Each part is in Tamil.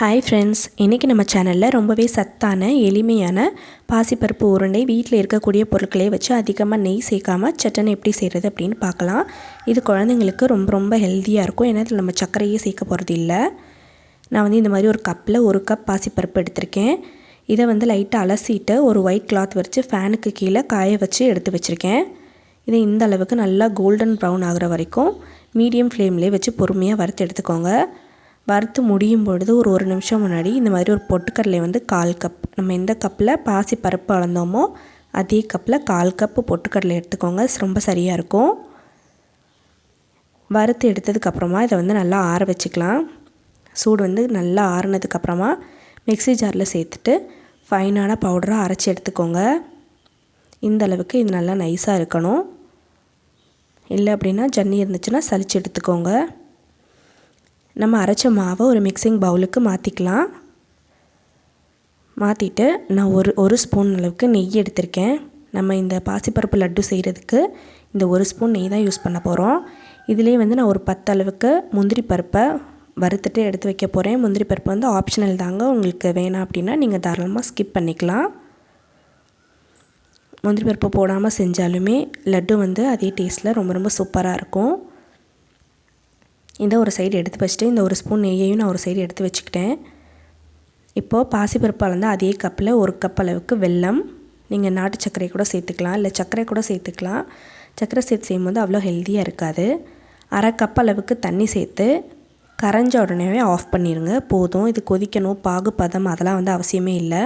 ஹாய் ஃப்ரெண்ட்ஸ் இன்றைக்கி நம்ம சேனலில் ரொம்பவே சத்தான எளிமையான பாசிப்பருப்பு உருண்டை வீட்டில் இருக்கக்கூடிய பொருட்களே வச்சு அதிகமாக நெய் சேர்க்காம சட்டனை எப்படி செய்கிறது அப்படின்னு பார்க்கலாம். இது குழந்தைங்களுக்கு ரொம்ப ரொம்ப ஹெல்த்தியாக இருக்கும். ஏன்னா இதில் நம்ம சர்க்கரையே சேர்க்க போகிறது இல்லை. நான் வந்து இந்த மாதிரி ஒரு கப்பில் ஒரு கப் பாசிப்பருப்பு எடுத்திருக்கேன். இதை வந்து லைட்டாக அலசிட்டு ஒரு ஒயிட் கிளாத் வச்சு ஃபேனுக்கு கீழே காய வச்சு எடுத்து வச்சுருக்கேன். இதை இந்த அளவுக்கு நல்லா கோல்டன் ப்ரௌன் ஆகிற வரைக்கும் மீடியம் ஃப்ளேம்லேயே வச்சு பொறுமையாக வறுத்து எடுத்துக்கோங்க. வறுத்து முடியும் பொழுது ஒரு ஒரு நிமிஷம் முன்னாடி இந்த மாதிரி ஒரு பொட்டுக்கடலை வந்து கால் கப் நம்ம எந்த கப்பில் பாசி பருப்பு அளந்தோமோ அதே கப்பில் கால் கப்பு பொட்டுக்கடலை எடுத்துக்கோங்க. ரொம்ப சரியாக இருக்கும். வறுத்து எடுத்ததுக்கப்புறமா இதை வந்து நல்லா ஆற வச்சுக்கலாம். சூடு வந்து நல்லா ஆறுனதுக்கப்புறமா மிக்சி ஜாரில் சேர்த்துட்டு ஃபைனான பவுடராக அரைச்சி எடுத்துக்கோங்க. இந்த அளவுக்கு இது நல்லா நைஸாக இருக்கணும். இல்லை அப்படின்னா ஜன்னி இருந்துச்சுன்னா சளிச்சு எடுத்துக்கோங்க. நம்ம அரைச்ச மாவை ஒரு மிக்சிங் பவுலுக்கு மாற்றிக்கலாம் மாற்றிட்டு நான் ஒரு ஒரு ஸ்பூன் அளவுக்கு நெய் எடுத்திருக்கேன். நம்ம இந்த பாசிப்பருப்பு லட்டு செய்கிறதுக்கு இந்த ஒரு ஸ்பூன் நெய் தான் யூஸ் பண்ண போகிறோம் இதுலேயே வந்து நான் ஒரு பத்து அளவுக்கு முந்திரி பருப்பை வறுத்துட்டு எடுத்து வைக்க போகிறேன் முந்திரி பருப்பு வந்து ஆப்ஷனல் தாங்க. உங்களுக்கு வேணாம் அப்படின்னா நீங்கள் தாராளமாக ஸ்கிப் பண்ணிக்கலாம். முந்திரி பருப்பு போடாமல் செஞ்சாலுமே லட்டு வந்து அதே டேஸ்ட்டில் ரொம்ப ரொம்ப சூப்பராக இருக்கும். இந்த ஒரு சைடு எடுத்து வச்சுட்டு இந்த ஒரு ஸ்பூன் நெய்யையும் நான் ஒரு சைடு எடுத்து வச்சுக்கிட்டேன். இப்போது பாசிப்பருப்பு அளந்து அதே கப்பில் ஒரு கப் அளவுக்கு வெல்லம். நீங்கள் நாட்டு சர்க்கரை கூட சேர்த்துக்கலாம் இல்லை சர்க்கரை கூட சேர்த்துக்கலாம். சர்க்கரை சேர்த்து செய்யும்போது அவ்வளோ ஹெல்த்தியாக இருக்காது. அரை கப் அளவுக்கு தண்ணி சேர்த்து கரைஞ்ச உடனே ஆஃப் பண்ணிடுங்க போதும். இது கொதிக்கணும். பாகு பதம் அதெல்லாம் வந்து அவசியமே இல்லை.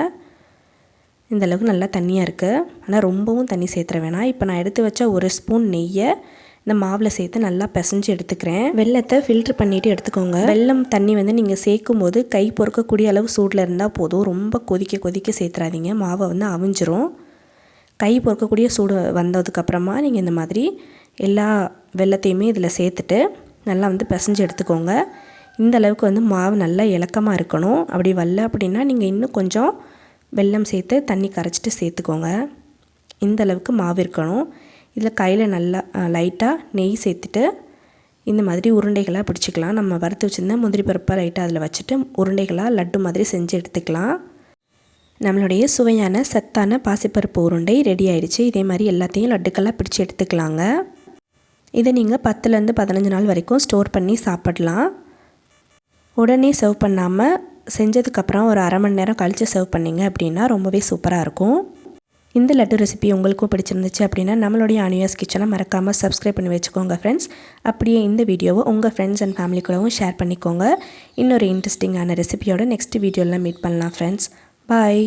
இந்தளவுக்கு நல்லா தண்ணியாக இருக்குது ஆனால் ரொம்பவும் தண்ணி சேர்த்துற வேணாம். இப்போ நான் எடுத்து வச்ச ஒரு ஸ்பூன் நெய்யை இந்த மாவில் சேர்த்து நல்லா பிசைஞ்சு எடுத்துக்கிறேன். வெள்ளத்தை ஃபில்ட்ரு பண்ணிவிட்டு எடுத்துக்கோங்க. வெள்ளம் தண்ணி வந்து நீங்கள் சேர்க்கும் போது கை பொறுக்கக்கூடிய அளவு சூடில் இருந்தால் போதும். ரொம்ப கொதிக்க கொதிக்க சேர்த்துறாதீங்க. மாவை வந்து அவிஞ்சிரும். கை பொறுக்கக்கூடிய சூடு வந்ததுக்கப்புறமா நீங்கள் இந்த மாதிரி எல்லா வெள்ளத்தையுமே இதில் சேர்த்துட்டு நல்லா வந்து பிசைஞ்சு எடுத்துக்கோங்க. இந்த அளவுக்கு வந்து மாவு நல்லா இலக்கமாக இருக்கணும். அப்படி வரல அப்படின்னா நீங்கள் இன்னும் கொஞ்சம் வெல்லம் சேர்த்து தண்ணி கரைச்சிட்டு சேர்த்துக்கோங்க. இந்த அளவுக்கு மாவு இருக்கணும். இதில் கையில் நல்லா லைட்டாக நெய் சேர்த்துட்டு இந்த மாதிரி உருண்டைகளாக பிடிச்சிக்கலாம். நம்ம வறுத்து வச்சுருந்த முந்திரி பருப்பை லைட்டாக அதில் வச்சுட்டு உருண்டைகளாக லட்டு மாதிரி செஞ்சு எடுத்துக்கலாம். நம்மளுடைய சுவையான சத்தான பாசிப்பருப்பு உருண்டை ரெடி ஆயிடுச்சு. இதே மாதிரி எல்லாத்தையும் லட்டுக்கெல்லாம் பிடிச்சி எடுத்துக்கலாங்க. இதை நீங்கள் பத்துலேருந்து பதினஞ்சு நாள் வரைக்கும் ஸ்டோர் பண்ணி சாப்பிடலாம். உடனே சர்வ் பண்ணாமல் செஞ்சதுக்கப்புறம் ஒரு அரை மணி நேரம் கழித்து சர்வ் பண்ணிங்க அப்படின்னா ரொம்பவே சூப்பராக இருக்கும். இந்த லட்டு ரெசிபி உங்களுக்கும் பிடிச்சிருந்துச்சு அப்படின்னா நம்மளுடைய அனுயாஸ் கிச்சனை மறக்காமல் சப்ஸ்கிரைப் பண்ணி வச்சுக்கோங்க ஃப்ரெண்ட்ஸ் அப்படியே இந்த வீடியோவை உங்கள் ஃப்ரெண்ட்ஸ் அண்ட் ஃபேமிலி கூடவும் ஷேர் பண்ணிக்கோங்க. இன்னொரு இன்ட்ரெஸ்டிங்கான ரெசிபியோட நெக்ஸ்ட் வீடியோவில் மீட் பண்ணலாம் ஃப்ரெண்ட்ஸ் பாய்